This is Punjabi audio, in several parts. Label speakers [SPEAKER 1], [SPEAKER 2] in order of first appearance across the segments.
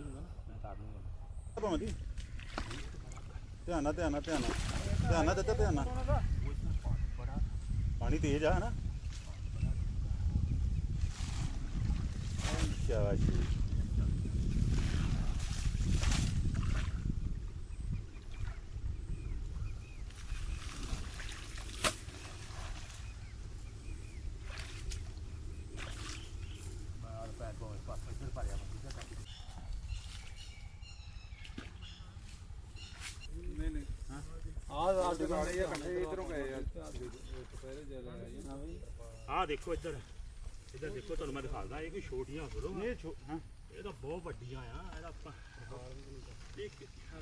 [SPEAKER 1] ਮੈਂ ਤਾਰ ਲੂੰਗਾ ਦਿੱਤਾ ਪਾਣੀ ਤੇਜ਼ ਆ ਹਨਾ? ਸ਼ਾਬਾਸ਼
[SPEAKER 2] ਜੀ। ਆ ਆ
[SPEAKER 3] ਦੇਖੋ ਇੱਧਰ। ਇੱਧਰ ਦੇਖੋ ਤੁਹਾਨੂੰ ਮੈਂ ਦਿਖਾਉਂਦਾ ਇਹ ਕੋਈ ਛੋਟੀਆਂ ਥੋੜੋ
[SPEAKER 1] ਇਹ ਛੋ- ਹਾਂ।
[SPEAKER 3] ਇਹ ਤਾਂ ਬਹੁਤ ਵੱਡੀਆਂ ਆ ਇਹਦਾ ਆਪਾਂ ਇਹ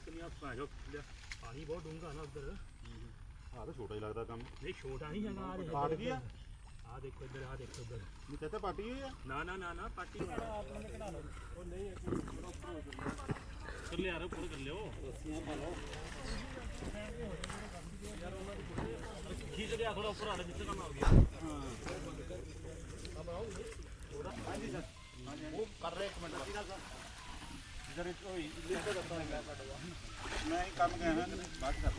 [SPEAKER 3] ਕਿੰਨੀਆਂ ਭਾਜੋ ਪਾਣੀ ਬਹੁਤ ਡੂੰਘਾ ਨਾ ਉੱਧਰ।
[SPEAKER 1] ਆਹ ਤਾਂ ਛੋਟਾ ਹੀ ਲੱਗਦਾ ਕੰਮ।
[SPEAKER 3] ਨਹੀਂ ਛੋਟਾ ਨਹੀਂ ਹੈਗਾ ਆ ਦੇਖੋ।
[SPEAKER 1] ਪਾਟ ਗਿਆ
[SPEAKER 3] ਆਹ ਦੇਖੋ ਇੱਧਰ ਆਹ ਦੇਖੋ ਇੱਧਰ।
[SPEAKER 1] ਇਹ ਤੇ ਤਾਂ ਪਾਟੀ ਹੋਈ ਆ?
[SPEAKER 3] ਨਾ ਨਾ ਨਾ ਨਾ ਪਾਟੀ ਉਹ ਨਹੀਂ ਕਰ ਲਿਆ ਰੋ ਪੁਰ ਕਰ ਲਿਓ। ਖੀਚ ਲਿਆ ਥੋੜਾ ਉੱਪਰ ਆਲੇ ਜਿੱਥੇ ਕੰਮ ਆ ਗਿਆ
[SPEAKER 1] ਮੈਂ ਹੀ ਕੰਮ ਗਿਆ ਹਾਂ ਬਾਅਦ ਕਰ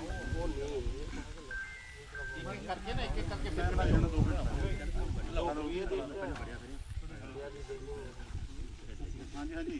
[SPEAKER 1] ਕਰਕੇ ਨਾ ਇੱਕ ਇੱਕ ਕਰਕੇ ਫਿਰ ਬਣਾ ਜਾਣਾ ਦੋ ਮਿੰਟ ਗਈ ਇਹ ਤੇ ਹਾਂਜੀ ਹਾਂਜੀ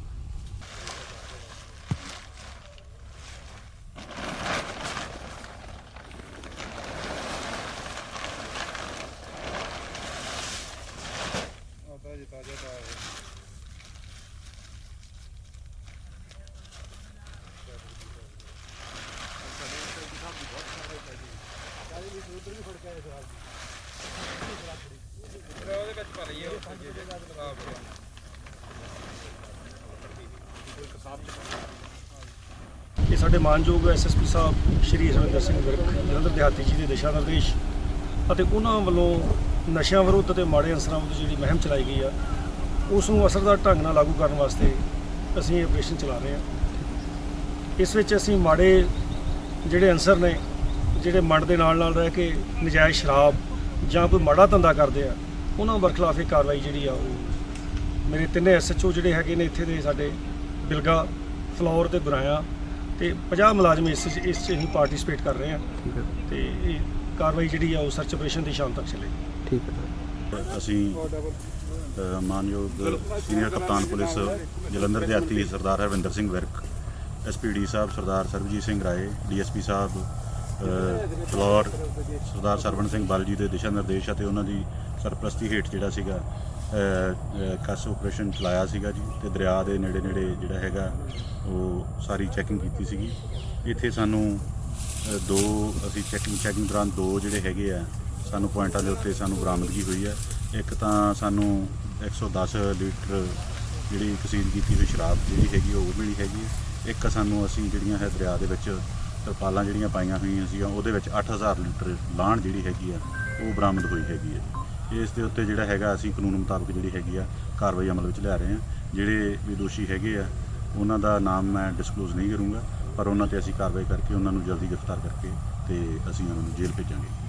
[SPEAKER 2] ਜੀ ਤਾਜ਼ਾ ਤਾਂ ਉਹਦੇ ਵਿੱਚ ਪਾ ਲਈਏ ਉਹ ਖਰਾਬ ਹੋ ਗਿਆ
[SPEAKER 4] ਇਹ ਸਾਡੇ ਮਾਨਯੋਗ ਐਸਐਸਪੀ ਸਾਹਿਬ, ਸ਼੍ਰੀ ਹਰਵਿੰਦਰ ਸਿੰਘ ਵਿਰਕ, ਜਲੰਧਰ ਦਿਹਾਤੀ ਜੀ ਦੇ ਦਿਸ਼ਾ ਨਿਰਦੇਸ਼ ਅਤੇ ਉਹਨਾਂ ਵੱਲੋਂ ਨਸ਼ਿਆਂ ਵਿਰੁੱਧ ਅਤੇ ਮਾੜੇ ਅਨਸਰਾਂ ਵਿਰੁੱਧ ਜਿਹੜੀ ਮੁਹਿੰਮ ਚਲਾਈ ਗਈ ਆ ਉਸ ਨੂੰ ਅਸਰਦਾਰ ਢੰਗ ਨਾਲ ਲਾਗੂ ਕਰਨ ਵਾਸਤੇ ਅਸੀਂ ਇਹ ਆਪਰੇਸ਼ਨ ਚਲਾ ਰਹੇ ਹਾਂ। ਇਸ ਵਿੱਚ ਅਸੀਂ ਮਾੜੇ ਜਿਹੜੇ ਅਨਸਰ ਨੇ ਜਿਹੜੇ ਮੰਡ ਦੇ ਨਾਲ ਨਾਲ ਰਹਿ ਕੇ ਨਜਾਇਜ਼ ਸ਼ਰਾਬ ਜਾਂ ਕੋਈ ਮਾੜਾ ਧੰਦਾ ਕਰਦੇ ਆ ਉਹਨਾਂ ਬਰਖਲਾਫ ਇਹ ਕਾਰਵਾਈ ਜਿਹੜੀ ਆ ਉਹ ਮੇਰੇ ਤਿੰਨੇ ਐਸਐਚਓ ਜਿਹੜੇ ਹੈਗੇ ਨੇ ਇੱਥੇ ਦੇ ਸਾਡੇ ਬਿਲਗਾ ਫਲੋਰ ਤੇ ਗੁਰਾਇਆ ਤੇ 50 ਮੁਲਾਜ਼ਮ ਇਸ ਇਸ 'ਚ ਹੀ ਪਾਰਟਿਸਿਪੇਟ ਕਰ ਰਹੇ ਆ ਤੇ ਇਹ ਕਾਰਵਾਈ ਜਿਹੜੀ ਆ ਉਹ ਸਰਚ ਆਪਰੇਸ਼ਨ ਦੀ ਸ਼ਾਮ ਤੱਕ ਚੱਲੇਗੀ।
[SPEAKER 1] ਅਸੀਂ ਅ, ਮਾਨਯੋਗ ਸੀਨੀਅਰ ਕਪਤਾਨ ਪੁਲਿਸ ਜਲੰਧਰ ਦੇ ਆਤੀ ਸਰਦਾਰ ਹਰਵਿੰਦਰ ਸਿੰਘ ਵਿਰਕ ਐਸਪੀਡੀ ਸਾਹਿਬ ਸਰਦਾਰ ਸਰਬਜੀਤ ਸਿੰਘ ਰਾਏ ਡੀਐਸਪੀ ਸਾਹਿਬ ਅ, ਫਲੋਰ ਸਰਦਾਰ ਸਰਵਣ ਸਿੰਘ ਬਲ ਜੀ ਦੇ ਦਿਸ਼ਾ ਨਿਰਦੇਸ਼ ਅਤੇ ਉਹਨਾਂ ਦੀ ਸਰਪ੍ਰਸਤੀ ਹੇਠ ਜਿਹੜਾ ਸੀਗਾ ਕਸ ਆਪਰੇਸ਼ਨ ਚਲਾਇਆ ਸੀਗਾ ਜੀ ਤੇ ਦਰਿਆ ਦੇ ਨੇੜੇ ਨੇੜੇ ਜਿਹੜਾ ਹੈਗਾ ਉਹ ਸਾਰੀ ਚੈਕਿੰਗ ਕੀਤੀ ਸੀਗੀ। ਇੱਥੇ ਸਾਨੂੰ ਦੋ, ਅਸੀਂ ਚੈਕਿੰਗ ਚੈਕਿੰਗ ਦੌਰਾਨ ਦੋ ਜਿਹੜੇ ਹੈਗੇ ਆ, ਸਾਨੂੰ ਪੁਆਇੰਟਾਂ ਦੇ ਉੱਤੇ ਸਾਨੂੰ ਬਰਾਮਦਗੀ ਹੋਈ ਹੈ ਇੱਕ ਤਾਂ ਸਾਨੂੰ 110 ਲੀਟਰ ਜਿਹੜੀ ਕਸੀਲ ਕੀਤੀ ਹੋਈ ਸ਼ਰਾਬ ਜਿਹੜੀ ਹੈਗੀ ਉਹ ਮਿਲੀ ਹੈਗੀ ਹੈ ਇੱਕ ਸਾਨੂੰ ਅਸੀਂ ਜਿਹੜੀਆਂ ਹੈ ਦਰਿਆ ਦੇ ਵਿੱਚ ਤਰਪਾਲਾਂ ਜਿਹੜੀਆਂ ਪਾਈਆਂ ਹੋਈਆਂ ਸੀਗੀਆਂ, ਉਹਦੇ ਵਿੱਚ 8000 ਲੀਟਰ ਲਾਣ ਜਿਹੜੀ ਹੈਗੀ ਆ, ਉਹ ਬਰਾਮਦ ਹੋਈ ਹੈਗੀ ਹੈ ਇਸ ਦੇ ਉੱਤੇ ਜਿਹੜਾ ਹੈਗਾ, ਅਸੀਂ ਕਾਨੂੰਨ ਮੁਤਾਬਕ ਜਿਹੜੀ ਹੈਗੀ ਆ, ਕਾਰਵਾਈ ਅਮਲ ਵਿੱਚ ਲਿਆ ਰਹੇ ਹਾਂ ਜਿਹੜੇ ਵੀ ਦੋਸ਼ੀ ਹੈਗੇ ਆ ਉਹਨਾਂ ਦਾ ਨਾਮ ਮੈਂ ਡਿਸਕਲੋਜ਼ ਨਹੀਂ ਕਰੂੰਗਾ, ਪਰ ਉਹਨਾਂ ਤੇ ਅਸੀਂ ਕਾਰਵਾਈ ਕਰਕੇ ਉਹਨਾਂ ਨੂੰ ਜਲਦੀ ਗ੍ਰਿਫਤਾਰ ਕਰਕੇ ਤੇ ਅਸੀਂ ਉਹਨਾਂ ਨੂੰ ਜੇਲ੍ਹ ਭੇਜਾਂਗੇ।